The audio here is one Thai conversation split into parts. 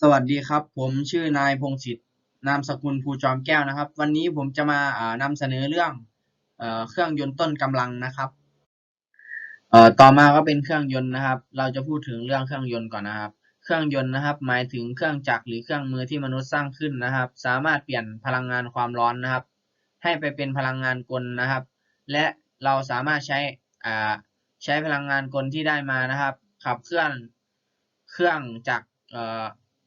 สวัสดีครับ ผมชื่อนายพงศิษฐ์นามสกุลภูจอมแก้วนะครับ วันนี้ผมจะมาอ่านำเสนอเรื่องเอ่อเครื่องยนต์ต้นกำลังนะครับเอ่อต่อมาก็เป็นเครื่องยนต์นะครับ เราจะพูดถึงเรื่องเครื่องยนต์ก่อนนะครับ เครื่องยนต์นะครับ หมายถึงเครื่องจักรหรือเครื่องมือที่มนุษย์สร้างขึ้นนะครับ สามารถเปลี่ยนพลังงานความร้อนนะครับ ให้ไปเป็นพลังงานกลนะครับ และเราสามารถใช้อ่าใช้พลังงานกลที่ได้มานะครับ ขับเคลื่อนเครื่องจักรเอ่อ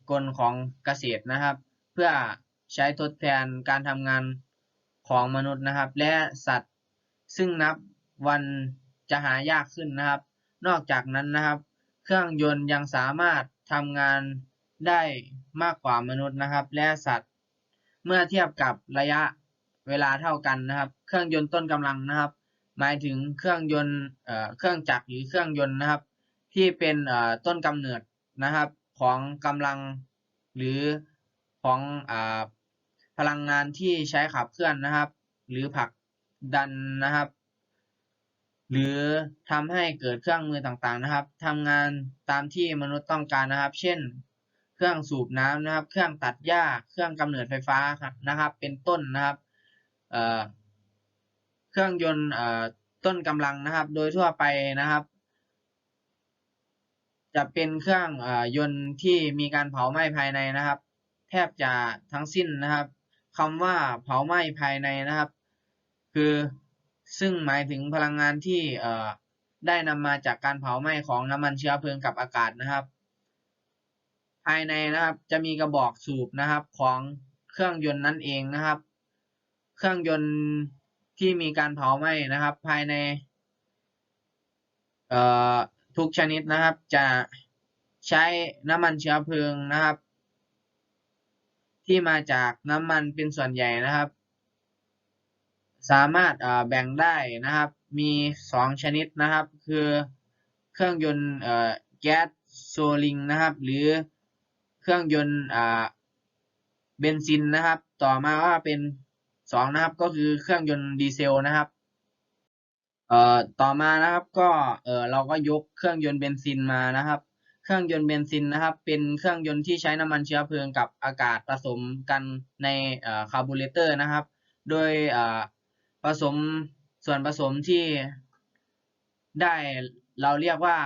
กลของเกษตรนะครับ เพื่อใช้ทดแทนการทำงานของมนุษย์นะครับ และสัตว์ซึ่งนับวันจะหายากขึ้นนะครับ นอกจากนั้นนะครับ เครื่องยนต์ยังสามารถทำงานได้มากกว่ามนุษย์นะครับ และสัตว์ เมื่อเทียบกับระยะเวลาเท่ากันนะครับ เครื่องยนต์ต้นกำลังนะครับ หมายถึงเครื่องยนต์เครื่องจักรหรือเครื่องยนต์นะครับ ที่เป็นต้นกำเนิดนะครับ ของกำลังหรือของอพลังงานที่ใช้ขับเคลื่อนนะครับ หรือผลักดันนะครับ หรือทำให้เกิดเครื่องมือต่างๆนะครับทำงานตามที่มนุษย์ต้องการนะครับ เช่น เครื่องสูบน้ำนะครับ เครื่องตัดหญ้า เครื่องกำเนิดไฟฟ้าครับนะครับ เป็นต้นนะครับเครื่องยนต์ต้นกำลังนะครับ โดยทั่วไปนะครับ จะเป็นเครื่องอยนต์ที่มีการเผาไหม้ภายในนะครับ แทบจะทั้งสิ้นนะครับคำว่าเผาไหม้ภายในนะครับ คือซึ่งหมายถึงพลังงานที่ได้นำมาจากการเผาไหม้ของน้ำมันเชื้อเพลิงกับอากาศนะครับ ภายในนะครับจะมีกระบอกสูบนะครับของเครื่องยนต์นั่นเองนะครับ เครื่องยนต์ที่มีการเผาไหม้นะครับ ภายใน เอ่อ ทุกชนิดนะครับ จะใช้น้ำมันเชื้อเพลิงนะครับ ที่มาจากน้ำมันเป็นส่วนใหญ่นะครับ สามารถแบ่งได้นะครับ มีสองชนิดนะครับ คือเครื่องยนต์แก๊สโซลิงนะครับ หรือเครื่องยนต์เบนซินนะครับ ต่อมาก็เป็นสองนะครับ ก็คือเครื่องยนต์ดีเซลนะครับ เอ่อต่อมานะครับก็เออเราก็ยกเครื่องยนต์เบนซินมานะครับ เครื่องยนต์เบนซินนะครับ เป็นเครื่องยนต์ที่ใช้น้ำมันเชื้อเพลิงกับอากาศผสมกันในเอ่อคาร์บูเรเตอร์นะครับ โดยเอ่อผสมส่วนผสมที่ได้เราเรียกว่า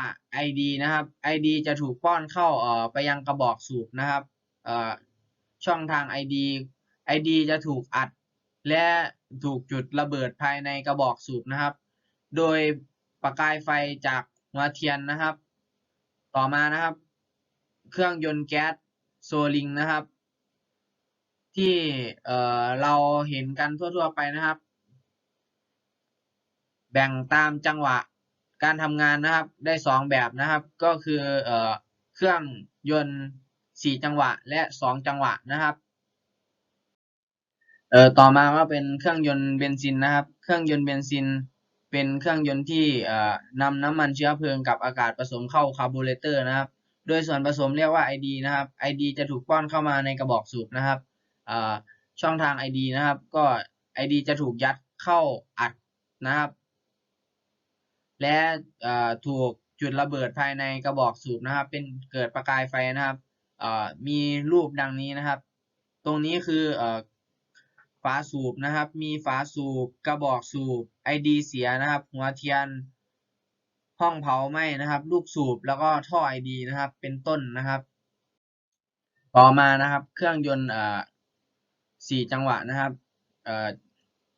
ID นะครับ ID จะถูกป้อนเข้าเอ่อไปยังกระบอกสูบนะครับเอ่อช่องทาง ID ID จะถูกอัด และถูกจุดระเบิดภายในกระบอกสูบนะครับ โดยประกายไฟจากหัวเทียนนะครับ ต่อมานะครับ เครื่องยนต์แก๊สโซลิงนะครับ ที่เอ่อเราเห็นกันทั่วๆไปนะครับ แบ่งตามจังหวะการทำงานนะครับได้สองแบบนะครับ ก็คือเอ่อเครื่องยนต์สี่จังหวะและสองจังหวะนะครับเอ่อต่อมาก็เป็นเครื่องยนต์เบนซินนะครับ เครื่องยนต์เบนซิน เป็นเครื่องยนต์ที่นำน้ำมันเชื้อเพลิงกับอากาศผสมเข้าคาร์บูเรเตอร์นะครับ โดยส่วนผสมเรียกว่า ID นะครับ ID จะถูกป้อนเข้ามาในกระบอกสูบนะครับช่องทาง ID นะครับ ก็ ID จะถูกยัดเข้าอัดนะครับ และถูกจุดระเบิดภายในกระบอกสูบนะครับ เป็นเกิดประกายไฟนะครับมีรูปดังนี้นะครับ ตรงนี้คืออ ฝาสูบนะครับ มีฝาสูบกระบอกสูบ ID เสียนะครับ หัวเทียน ห้องเผาไหม้นะครับ ลูกสูบแล้วก็ท่อ ID นะครับ เป็นต้นนะครับ ต่อมานะครับ เครื่องยนต์เอ่อสี่จังหวะนะครับเอ่อ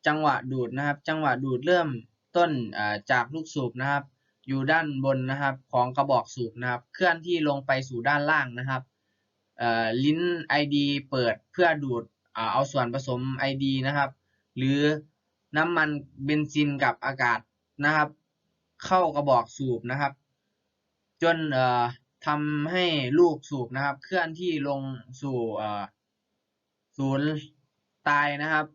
จังหวะดูดนะครับ จังหวะดูดเริ่มต้นเอ่อจากลูกสูบนะครับ อยู่ด้านบนนะครับของกระบอกสูบนะครับ เคลื่อนที่ลงไปสู่ด้านล่างนะครับลิ้น ID เปิดเพื่อดูด เอาส่วนผสม ID นะครับ หรือน้ำมันเบนซินกับอากาศนะครับ เข้ากระบอกสูบนะครับ จนทำให้ลูกสูบนะครับ เคลื่อนที่ลงสู่ศูนย์ตายนะครับ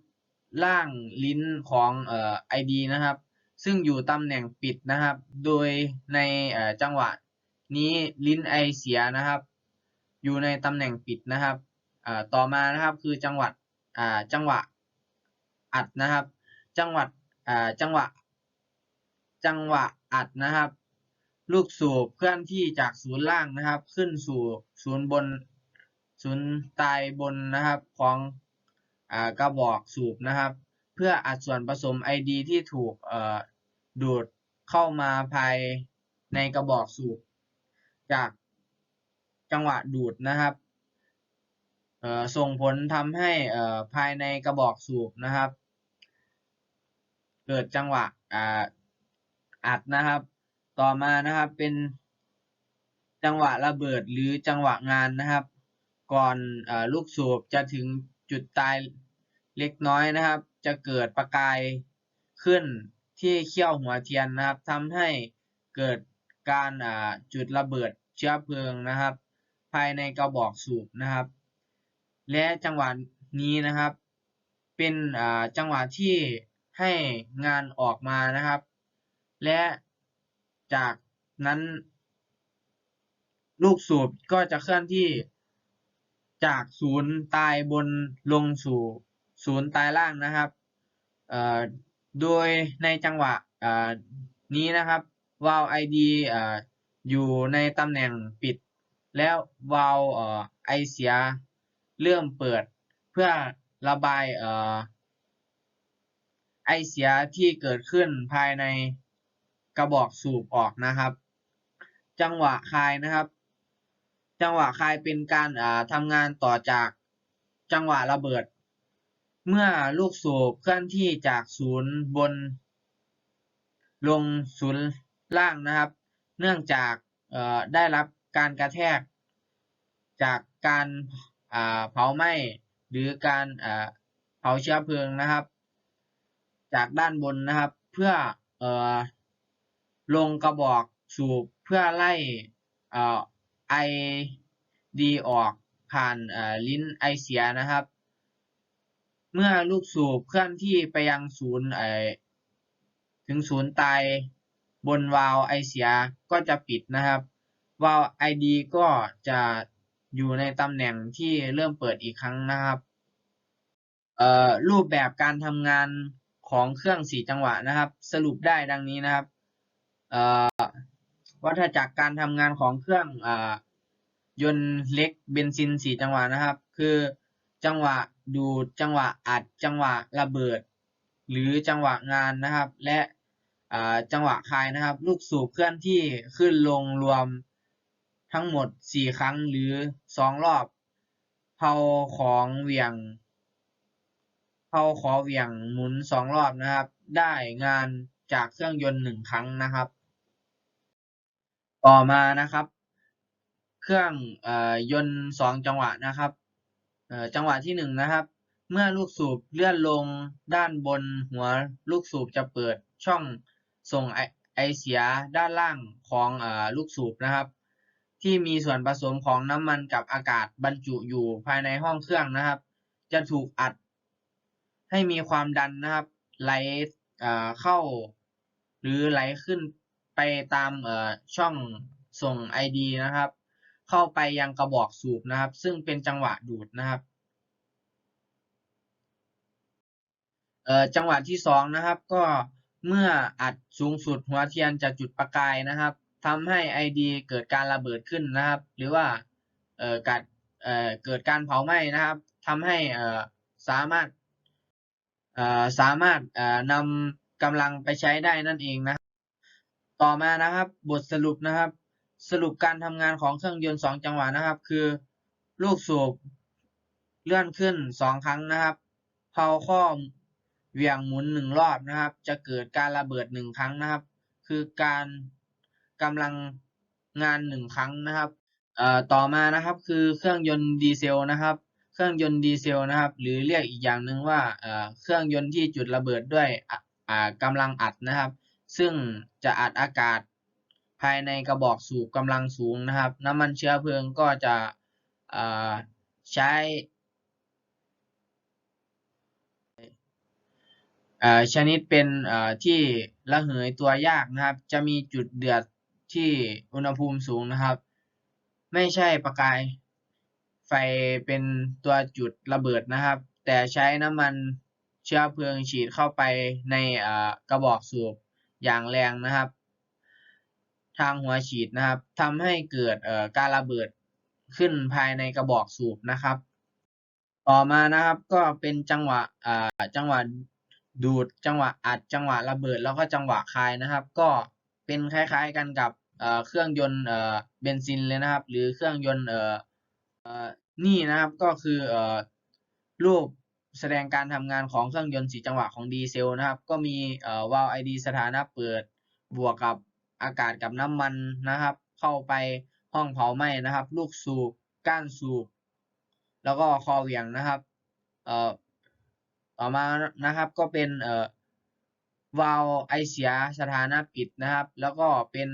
ล่างลิ้นของเอ่อ ID นะครับ ซึ่งอยู่ตำแหน่งปิดนะครับ โดยในจังหวะนี้ลิ้นไอเสียนะครับ อยู่ในตำแหน่งปิดนะครับ ต่อมานะครับคือจังหวัดอ่าจังหวะอัดนะครับ จังหวัดจังหวะจังหวะอัดนะครับ ลูกสูบเคลื่อนที่จากศูนย์ล่างนะครับ ขึ้นสู่ศูนย์บนศูนย์ตายบนนะครับของอกระบอกสูบนะครับ เพื่ออัดส่วนผสม ID ที่ถูกดูดเข้ามาภายในกระบอกสูบจากจังหวะดูดนะครับ ส่งผลทำให้ภายในกระบอกสูบนะครับ เกิดจังหวะอัดนะครับ ต่อมานะครับเป็นจังหวะระเบิดหรือจังหวะงานนะครับ ก่อนอลูกสูบจะถึงจุดตายเล็กน้อยนะครับ จะเกิดประกายขึ้นที่เขี้ยวหัวเทียนนะครับทำให้เกิดการจุดระเบิดเชื้อเพลิงนะครับ ภายในกระบอกสูบนะครับ และจังหวะนี้นะครับ เป็นจังหวะที่ให้งานออกมานะครับ และจากนั้นลูกสูบก็จะเคลื่อนที่จากศูนย์ตายบนลงสู่ศูนย์ตายล่างนะครับโดยในจังหวะนี้นะครับวาล์ว ID อออยู่ในตำแหน่งปิด แล้ววาล์วไอเสีย เริ่มเปิดเพื่อระบายเอ่อไอเสียที่เกิดขึ้นภายในกระบอกสูบออกนะครับ จังหวะคายนะครับ จังหวะคายเป็นการอ่าทำงานต่อจากจังหวะระเบิด เมื่อลูกสูบเคลื่อนที่จากศูนย์บน ลงศูนย์ล่างนะครับ เนื่องจากได้รับการกระแทก จากการ เผาไหม้หรือการเผาเชื้อเพลิงนะครับ จากด้านบนนะครับ เพื่ออลงกระบอกสูบเพื่อไล่เอ่อไอดีออกผ่านลิ้นไอเสียนะครับ เมื่อลูกสูบเคลื่อนที่ไปยังศูนย์ถึงศูนย์ตายบนวาล์วไอเสียก็จะปิดนะครับวาล์วไอดีก็จะ อยู่ในตำแหน่งที่เริ่มเปิดอีกครั้งนะครับรูปแบบการทำงานของเครื่องสี่จังหวะนะครับ สรุปได้ดังนี้นะครับวัฏจักรการทำงานของเครื่องอยนต์เล็กเบนซินสี่จังหวะนะครับ คือจังหวะดูดจังหวะอัดจังหวะระเบิด หรือจังหวะงานนะครับ และจังหวะคายนะครับ ลูกสูบเคลื่อนที่ขึ้นลงรวม ทั้งหมดสี่ครั้งหรือสองรอบ เผาของเหวี่ยง เผาขอเหวี่ยงหมุนสองรอบนะครับ ได้งานจากเครื่องยนต์หนึ่งครั้งนะครับ ต่อมานะครับ เครื่องอยนต์สองจังหวะนะครับจังหวะที่หนึ่งนะครับ เมื่อลูกสูบเลื่อนลงด้านบนหัวลูกสูบจะเปิดช่องส่งไอไอเสียด้านล่างของอลูกสูบนะครับ ที่มีส่วนผสมของน้ำมันกับอากาศบรรจุอยู่ภายในห้องเครื่องนะครับ จะถูกอัดให้มีความดันนะครับ ไหลเข้า หรือไหลขึ้นไปตามช่องส่ง ID นะครับ เข้าไปยังกระบอกสูบนะครับ ซึ่งเป็นจังหวะดูดนะครับเอ่อจังหวะที่สองนะครับ ก็เมื่ออัดสูงสุดหัวเทียนจะจุดประกายนะครับ ทำให้ ID เกิดการระเบิดขึ้นนะครับ หรือว่าเอ่อกัดเอ่อเกิดการเผาไหม้นะครับทำให้เอ่อสามารถเอ่อสามารถเอ่อนำกำลังไปใช้ได้นั่นเองนะต่อมานะครับ บทสรุปนะครับ สรุปการทำงานของเครื่องยนต์สองจังหวะนะครับ คือลูกสูบเลื่อนขึ้นสองครั้งนะครับเผาข้อเหวี่ยงหมุนหนึ่งรอบนะครับ จะเกิดการระเบิดหนึ่งครั้งนะครับ คือการ กำลังงานหนึ่งครั้งนะครับเอ่อต่อมานะครับคือเครื่องยนต์ดีเซลนะครับ เครื่องยนต์ดีเซลนะครับ หรือเรียกอีกอย่างหนึ่งว่าเอ่อเครื่องยนต์ที่จุดระเบิดด้วยอ่ากำลังอัดนะครับ ซึ่งจะอัดอากาศภายในกระบอกสูบกำลังสูงนะครับ น้ำมันเชื้อเพลิงก็จะใช้ชนิดเป็นที่ระเหยตัวยากนะครับ จะมีจุดเดือด ที่อุณหภูมิสูงนะครับ ไม่ใช่ประกายไฟเป็นตัวจุดระเบิดนะครับ แต่ใช้น้ำมันเชื้อเพลิงฉีดเข้าไปในกระบอกสูบอย่างแรงนะครับ ทางหัวฉีดนะครับทำให้เกิดการระเบิดขึ้นภายในกระบอกสูบนะครับ ต่อมานะครับก็เป็นจังหวะจังหวะดูดจังหวะอัดจังหวะระเบิดแล้วก็จังหวะคายนะครับ ก็ เป็นคล้ายๆกันกับเอ่อเครื่องยนต์เอ่อเบนซินเลยนะครับ หรือเครื่องยนต์เอ่อเอ่อนี่นะครับก็คือเอ่อรูปแสดงการทำงานของเครื่องยนต์สี่จังหวะของดีเซลนะครับ ก็มีเอ่อวาล์วไอดีสถานะเปิดบวกกับอากาศกับน้ำมันนะครับ เข้าไปห้องเผาไหม้นะครับ ลูกสูบก้านสูบแล้วก็คอเหวี่ยงนะครับเอ่อต่อมานะครับก็เป็นเอ่อ วาลไอเสียสถานะปิดนะครับ แล้วก็เป็น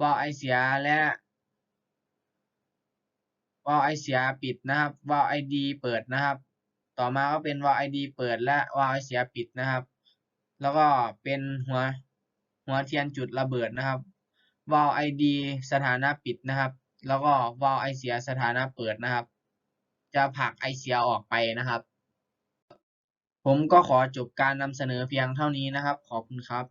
วาลไอเสียและวาลไอเสียปิดนะครับวาลไอดีเปิดนะครับ ต่อมาก็เป็นวาลไอดีเปิดและวาลไอเสียปิดนะครับ แล้วก็เป็นหัวหัวเทียนจุดระเบิดนะครับวาลไอดีสถานะปิดนะครับ แล้วก็วาลไอเสียสถานะเปิดนะครับ จะผลักไอเสียออกไปนะครับ ผมก็ขอจบการนำเสนอเพียงเท่านี้นะครับ ขอบคุณครับ